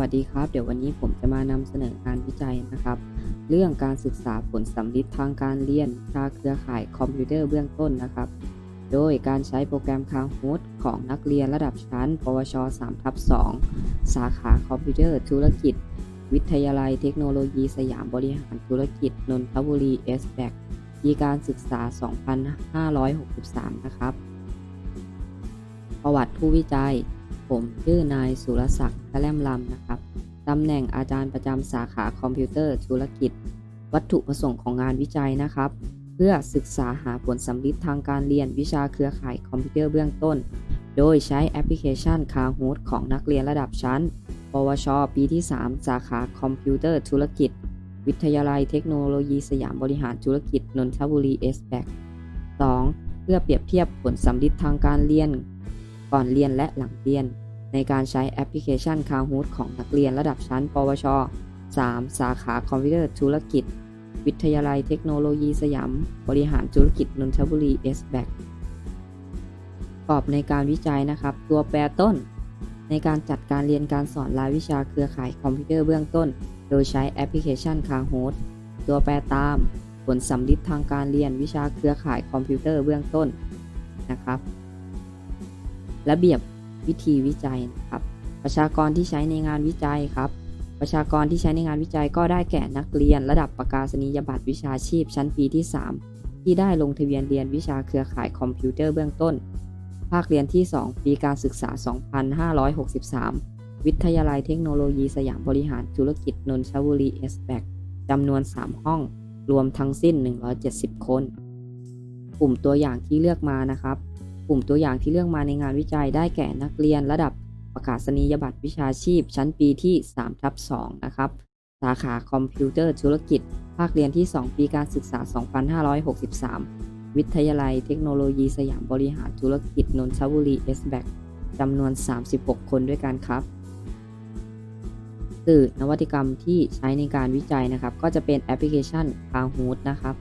วัสดีครับ เดี๋ยววันนี้ผมจะมานำเสนองานวิจัยนะครับ เรื่องการศึกษาผลสัมฤทธิ์ทางการเรียนวิชาเครือข่ายคอมพิวเตอร์เบื้องต้นนะครับ โดยการใช้โปรแกรมคางฮู t ของนักเรียนระดับชั้น ปวช3ทับ2สาขาคอมพิวเตอร์ธุรกิจ วิทยาลัยเทคโนโลยีสยามบริหารธุรกิจ นนทบุรีเอสแบกปีการศึกษา 2563 นะครับ ประวัติผู้วิจัย ผมชื่อนายสุรศักดิ์แกล้มลำนะครับ ตำแหน่งอาจารย์ประจำสาขาคอมพิวเตอร์ธุรกิจ วัตถุประสงค์ของงานวิจัยนะครับ เพื่อศึกษาหาผลสำลิดทางการเรียนวิชาเครือข่ายคอมพิวเตอร์เบื้องต้น โดยใช้แอปพลิเคชัน Kahoot ของนักเรียนระดับชั้น ปวช ปีที่ 3 สาขาคอมพิวเตอร์ธุรกิจ วิทยาลัยเทคโนโลยีสยามบริหารธุรกิจนนทบุรีเอสแบก 2. เพื่อเปรียบเทียบผลสำลิดทางการเรียน ก่อนเรียนและหลังเรียน ในการใช้แอปพลิเคชัน Kahoot ของนักเรียนระดับชั้น ปวช 3 สาขาคอมพิวเตอร์ธุรกิจ วิทยาลัยเทคโนโลยีสยาม บริหารธุรกิจนนทบุรี s b a c ปรอบในการวิจัยนะครับ ตัวแปรต้น ในการจัดการเรียนการสอนรายวิชาเครือข่ายคอมพิวเตอร์เบื้องต้น โดยใช้แอปพลิเคชัน Kahoot ตัวแปรตาม ผลสำลิดทางการเรียนวิชาเครือข่ายคอมพิวเตอร์เบื้องต้นนะครับ ระเบียบวิธีวิจัยนะครับ ประชากรที่ใช้ในงานวิจัยครับ ประชากรที่ใช้ในงานวิจัยก็ได้แก่นักเรียน ระดับประกาศนียบัตรวิชาชีพ ชั้นปีที่ 3 ที่ได้ลงทะเบียนเรียนวิชาเครือข่ายคอมพิวเตอร์เบื้องต้น ภาคเรียนที่ 2 ปีการศึกษา 2563 วิทยาลัยเทคโนโลยีสยามบริหารธุรกิจนนทบุรีเอสแบกจำนวน 3 ห้อง รวมทั้งสิ้น 170 คน กลุ่มตัวอย่างที่เลือกมานะครับ กลุ่มตัวอย่างที่เลือกมาในงานวิจัยได้แก่นักเรียนระดับประกาศนียบัตรวิชาชีพ ชั้นปีที่3ทับ2นะครับ สาขาคอมพิวเตอร์ธุรกิจ ภาคเรียนที่ 2 ปีการศึกษา 2563 วิทยาลัยเทคโนโลยีสยามบริหารธุรกิจนนทบุรีเอสแบกจำนวน 36 คนด้วยกันครับ สื่อนวัตกรรมที่ใช้ในการวิจัยนะครับ ก็จะเป็นแอปพลิเคชัน Kahoot นะครับ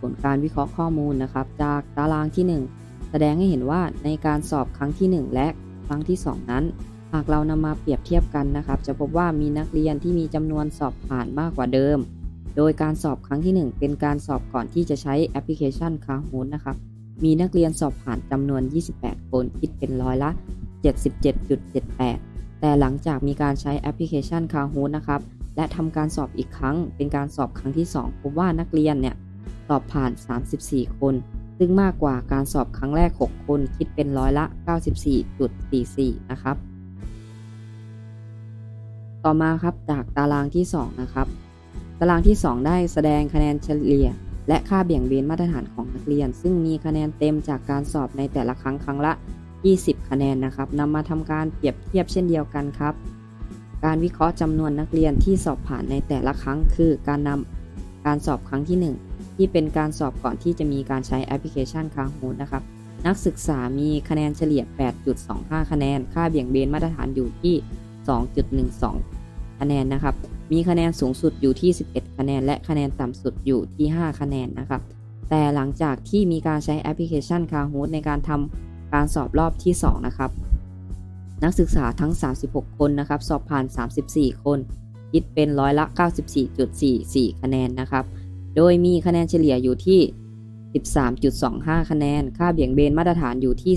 ผลการวิเคราะห์ข้อมูลนะครับ จากตารางที่ 1 แสดงให้เห็นว่าในการสอบครั้งที่ 1 และครั้งที่ 2 นั้น หากเรานำมาเปรียบเทียบกันนะครับ จะพบว่ามีนักเรียนที่มีจำนวนสอบผ่านมากกว่าเดิม โดยการสอบครั้งที่ 1 เป็นการสอบก่อนที่จะใช้แอปพลิเคชัน Kahoot นะครับ มีนักเรียนสอบผ่านจำนวน 28 คนคิดเป็นร้อยละ 77.78 แต่หลังจากมีการใช้แอปพลิเคชัน Kahoot นะครับและทำการสอบอีกครั้ง เป็นการสอบครั้งที่ 2 พบว่านักเรียนเนี่ย สอบผ่าน 34 คน ซึ่งมากกว่าการสอบครั้งแรก 6 คน คิดเป็นร้อยละ 94.44 นะครับ ต่อมาครับจากตารางที่ 2 นะครับ ตารางที่ 2 ได้แสดงคะแนนเฉลี่ย และค่าเบี่ยงเบนมาตรฐานของนักเรียน ซึ่งมีคะแนนเต็มจากการสอบในแต่ละครั้งครั้งละ 20 คะแนนนะครับนำมาทำการเปรียบเทียบเช่นเดียวกันครับการวิเคราะห์จำนวนนักเรียนที่สอบผ่านในแต่ละครั้งคือการนำการสอบครั้งที่ 1 ที่เป็นการสอบก่อนที่จะมีการใช้แอปพลิเคชัน Kahoot นะครับ นักศึกษามีคะแนนเฉลี่ย 8.25 คะแนน ค่าเบี่ยงเบนมาตรฐานอยู่ที่ 2.12 คะแนนนะครับ มีคะแนนสูงสุดอยู่ที่ 11 คะแนน และคะแนนต่ำสุดอยู่ที่ 5 คะแนนนะครับ แต่หลังจากที่มีการใช้แอปพลิเคชัน Kahoot ในการทำการสอบรอบที่ 2 นะครับ นักศึกษาทั้ง 36 คนนะครับ สอบผ่าน 34 คน คิดเป็นร้อยละ 94.44 คะแนนนะครับ โดยมีคะแนนเฉลี่ยอยู่ที่ 13.25 คะแนน ค่าเบี่ยงเบนมาตรฐานอยู่ที่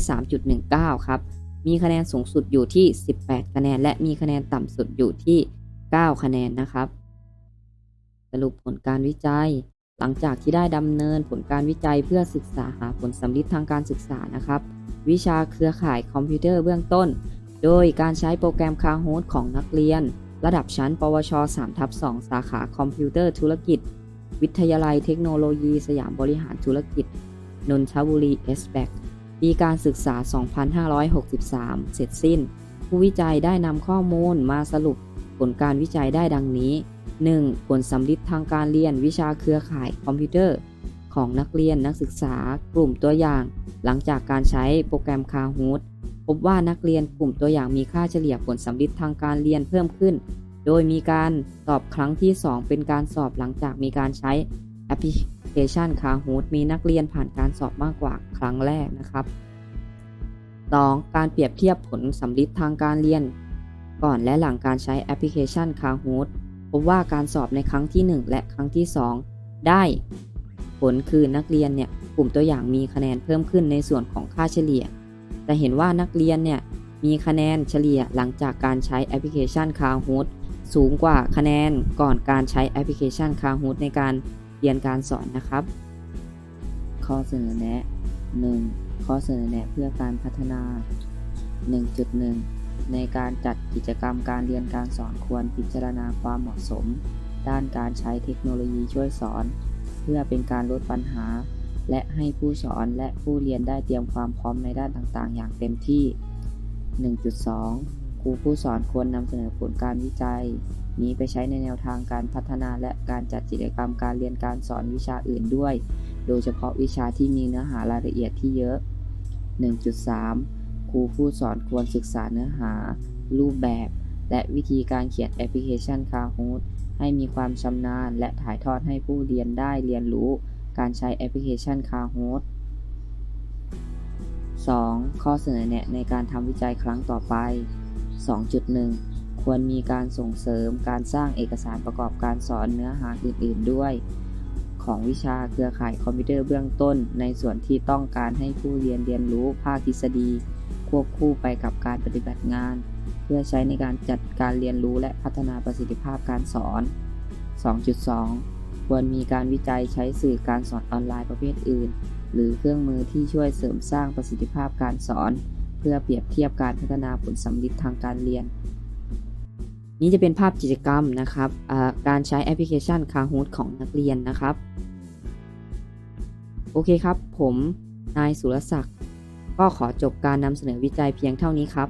3.19 ครับ มีคะแนนสูงสุดอยู่ที่ 18 คะแนน และมีคะแนนต่ำสุดอยู่ที่ 9 คะแนนนะครับ สรุปผลการวิจัย หลังจากที่ได้ดำเนินผลการวิจัยเพื่อศึกษาหาผลสำลิดทางการศึกษานะครับ วิชาเครือข่ายคอมพิวเตอร์เบื้องต้น โดยการใช้โปรแกรม Kahoot ของนักเรียน ระดับชั้น ปวช3ทับ2สาขาคอมพิวเตอร์ธุรกิจ วิทยาลัยเทคโนโลยี สยามบริหารธุรกิจ นนทบุรีเอสแบกปีการศึกษา 2563 เสร็จสิ้น ผู้วิจัยได้นำข้อมูลมาสรุปผลการวิจัยได้ดังนี้ 1. ผลสำลิดทางการเรียนวิชาเครือข่ายคอมพิวเตอร์ ของนักเรียนนักศึกษากลุ่มตัวอย่าง หลังจากการใช้โปรแกรม Kahoot พบว่านักเรียนกลุ่มตัวอย่างมีค่าเฉลี่ยผลสำลิดทางการเรียนเพิ่มขึ้น โดยมีการสอบครั้งที่ 2 เป็นการสอบหลังจากมีการใช้แอปพลิเคชัน Kahoot มีนักเรียนผ่านการสอบมากกว่าครั้งแรกนะครับ 2. การเปรียบเทียบผลสำลิดทางการเรียน ก่อนและหลังการใช้แอปพลิเคชัน Kahoot พบว่าการสอบในครั้งที่ 1 และครั้งที่ 2 ได้ ผลคือนักเรียนเนี่ยกลุ่มตัวอย่างมีคะแนนเพิ่มขึ้นในส่วนของค่าเฉลี่ยแต่เห็นว่านักเรียนเนี่ยมีคะแนนเฉลี่ยหลังจากการใช้แอปพลิเคชัน Kahoot สูงกว่าคะแนนก่อนการใช้แอปพลิเคชัน Kahoot ในการเรียนการสอนนะครับ ข้อเสนอแนะ 1. ข้อเสนอแนะเพื่อการพัฒนา 1.1 ในการจัดกิจกรรมการเรียนการสอนควรพิจารณาความเหมาะสม ด้านการใช้เทคโนโลยีช่วยสอน เพื่อเป็นการลดปัญหา และให้ผู้สอนและผู้เรียนได้เตรียมความพร้อมในด้านต่างๆ อย่างเต็มที่ 1.2 ครูผู้สอนควรนำเสนอผลการวิจัย นี้ไปใช้ในแนวทางการพัฒนาและการจัดกิจกรรมการเรียนการสอนวิชาอื่นด้วย โดยเฉพาะวิชาที่มีเนื้อหารายละเอียดที่เยอะ 1.3 ครูผู้สอนควรศึกษาเนื้อหา รูปแบบ และวิธีการเขียนแอปพลิเคชัน Kahoot ให้มีความชำนาญ และถ่ายทอดให้ผู้เรียนได้เรียนรู้ การใช้แอปพลิเคชัน Kahoot 2. ข้อเสนอแนะในการทำวิจัยครั้งต่อไป 2.1 ควรมีการส่งเสริมการสร้างเอกสารประกอบการสอนเนื้อหาอื่น ๆ ด้วย ของวิชาเครือข่ายคอมพิวเตอร์เบื้องต้น ในส่วนที่ต้องการให้ผู้เรียนเรียนรู้ภาคทฤษฎี ควบคู่ไปกับการปฏิบัติงาน เพื่อใช้ในการจัดการเรียนรู้และพัฒนาประสิทธิภาพการสอน 2.2 ควรมีการวิจัยใช้สื่อการสอนออนไลน์ประเภทอื่น หรือเครื่องมือที่ช่วยเสริมสร้างประสิทธิภาพการสอน เพื่อเปรียบเทียบการพัฒนาผลสัมฤทธิ์ทางการเรียน นี้จะเป็นภาพกิจกรรมนะครับการใช้แอปพลิเคชัน Kahoot ของนักเรียนนะครับ โอเคครับ ผมนายสุรศักดิ์ก็ขอจบการนำเสนอวิจัยเพียงเท่านี้ครับ